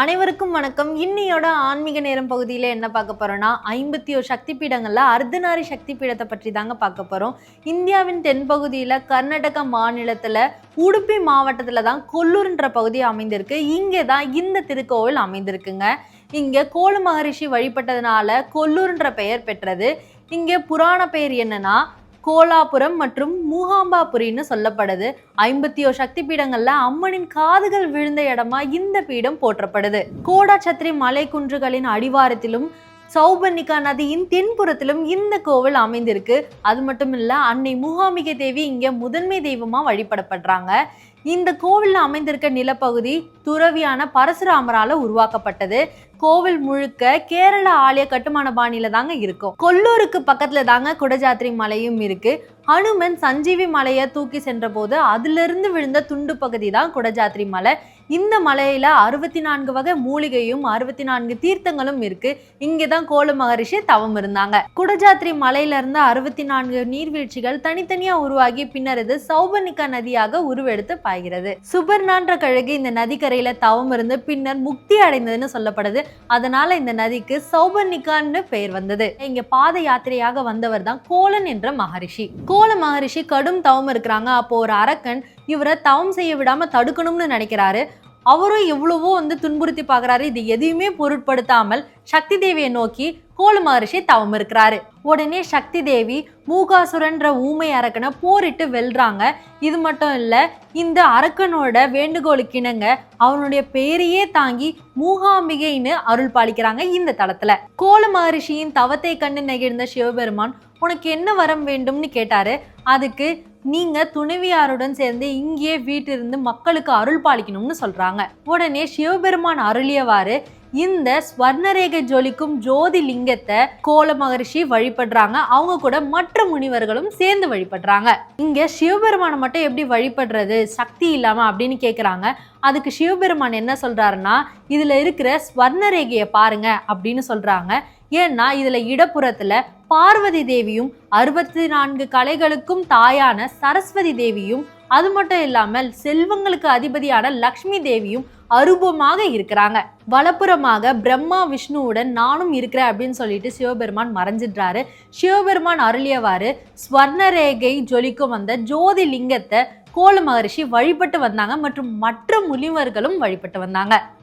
அனைவருக்கும் வணக்கம். இன்னையோட ஆன்மீக நேரம் பகுதியில் என்ன பார்க்க போகிறோன்னா ஐம்பத்தி ஒரு சக்தி பீடங்களில் அர்த்தநாரி சக்தி பீடத்தை பற்றி தாங்க பார்க்க போகிறோம் இந்தியாவின் தென்பகுதியில் கர்நாடகா மாநிலத்தில் உடுப்பி மாவட்டத்தில் தான் கொல்லூர்ன்ற பகுதி அமைந்திருக்கு. இங்கே தான் இந்த திருக்கோவில் அமைந்திருக்குங்க. இங்கே கோல மகரிஷி வழிபட்டதுனால கொல்லூர்ன்ற பெயர் பெற்றது. இங்கே புராண பெயர் என்னன்னா கோலாபுரம் மற்றும் மூகாம்பாபுரின்னு சொல்லப்படுது. ஐம்பத்தி ஓ சக்தி பீடங்கள்ல அம்மனின் காதுகள் விழுந்த இடமா இந்த பீடம் போற்றப்படுது. கோடாச்சத்திரி மலை குன்றுகளின் அடிவாரத்திலும் சௌபன்னிகா நதியின் தென்புறத்திலும் இந்த கோவில் அமைந்திருக்கு. அது மட்டும் இல்ல அன்னை மூகாம்பிகை தேவி இங்க முதன்மை தெய்வமா வழிபடப்படுறாங்க. இந்த கோவிலில் அமைந்திருக்க நிலப்பகுதி துறவியான பரசுராமரால உருவாக்கப்பட்டது. கோவில் முழுக்க கேரள ஆலய கட்டுமான பாணியில தாங்க இருக்கும். கொல்லூருக்கு பக்கத்துல தாங்க குடஜாத்திரி மலையும் இருக்கு. ஹனுமன் சஞ்சீவி மலையை தூக்கி சென்றபோது அதிலிருந்து விழுந்த துண்டு பகுதி தான் குடஜாத்திரி மலை. இந்த மலையில அறுபத்தி நான்கு வகை மூலிகையும் அறுபத்தி நான்கு தீர்த்தங்களும் இருக்கு. இங்கதான் கோல மகரிஷி தவம் இருந்தாங்க. குடஜாத்திரி மலையில இருந்து அறுபத்தி நான்கு நீர்வீழ்ச்சிகள் தனித்தனியா உருவாகி பின்னர் இது சௌபனிகா நதியாக உருவெடுத்து பாய்கிறது. சுபர்ணான்ற கழுகு இந்த நதிக்கரையில தவம் இருந்து பின்னர் முக்தி அடைந்ததுன்னு சொல்லப்படுது. அதனால இந்த நதிக்கு சௌபர்ணிகான்னு பெயர் வந்தது. இங்க பாத யாத்திரையாக வந்தவர் தான் கோலன் என்ற மகரிஷி. கோல மகரிஷி கடும் தவம் இருக்கிறாங்க. அப்போ ஒரு அரக்கன் இவரை தவம் செய்ய விடாம தடுக்கணும்னு நினைக்கிறாரு. அவரும் எவ்வளவோ வந்து துன்புறுத்தி பார்க்குறாரு. இது எதையுமே பொருட்படுத்தாமல் சக்தி தேவியை நோக்கி கோல மகரிஷி தவம் இருக்கிறாரு. உடனே சக்தி தேவி மூகாசுரன்ற ஊமை அரக்கனை போரிட்டு வெல்றாங்க. இது மட்டும் இல்ல இந்த அரக்கனோட வேண்டுகோளுக்கு இணங்க அவனுடைய பெயரையே தாங்கி மூகாம்பிகைன்னு அருள் பாலிக்கிறாங்க இந்த தளத்துல. கோல மகரிஷியின் தவத்தை கண்டு நெகிழ்ந்த சிவபெருமான் உனக்கு என்ன வரம் வேண்டும்னு கேட்டாரு. அதுக்கு நீங்கள் துணைவியாருடன் சேர்ந்து இங்கேயே வீட்டிலிருந்து மக்களுக்கு அருள் பாலிக்கணும்னு சொல்கிறாங்க உடனே சிவபெருமான் அருளியவாறு இந்த ஸ்வர்ணரேகை ஜொலிக்கும் ஜோதி லிங்கத்தை கோல மகரிஷி வழிபடுறாங்க. அவங்க கூட மற்ற முனிவர்களும் சேர்ந்து வழிபடுறாங்க. இங்க சிவபெருமானை மட்டும் எப்படி வழிபடுறது? சக்தி இல்லாம அப்படின்னு கேக்குறாங்க. அதுக்கு சிவபெருமான் என்ன சொல்றாருன்னா இதுல இருக்கிற ஸ்வர்ணரேகையை பாருங்க அப்படின்னு சொல்றாங்க. ஏன்னா இதுல இடப்புறத்துல பார்வதி தேவியும் அறுபத்தி நான்கு கலைகளுக்கும் தாயான சரஸ்வதி தேவியும் அது மட்டும் இல்லாமல் செல்வங்களுக்கு அதிபதியான லக்ஷ்மி தேவியும் அரூபமாக இருக்கிறாங்க. வலப்புறமாக பிரம்மா விஷ்ணுவுடன் நானும் இருக்கிறேன் அப்படின்னு சொல்லிட்டு சிவபெருமான் மறைஞ்சிடுறாரு. சிவபெருமான் அருளியவாறு ஸ்வர்ணரேகை ஜொலிக்கும் வந்த ஜோதி லிங்கத்தை கோல மகரிஷி வழிபட்டு வந்தாங்க மற்றும் மற்ற முனிவர்களும் வழிபட்டு வந்தாங்க.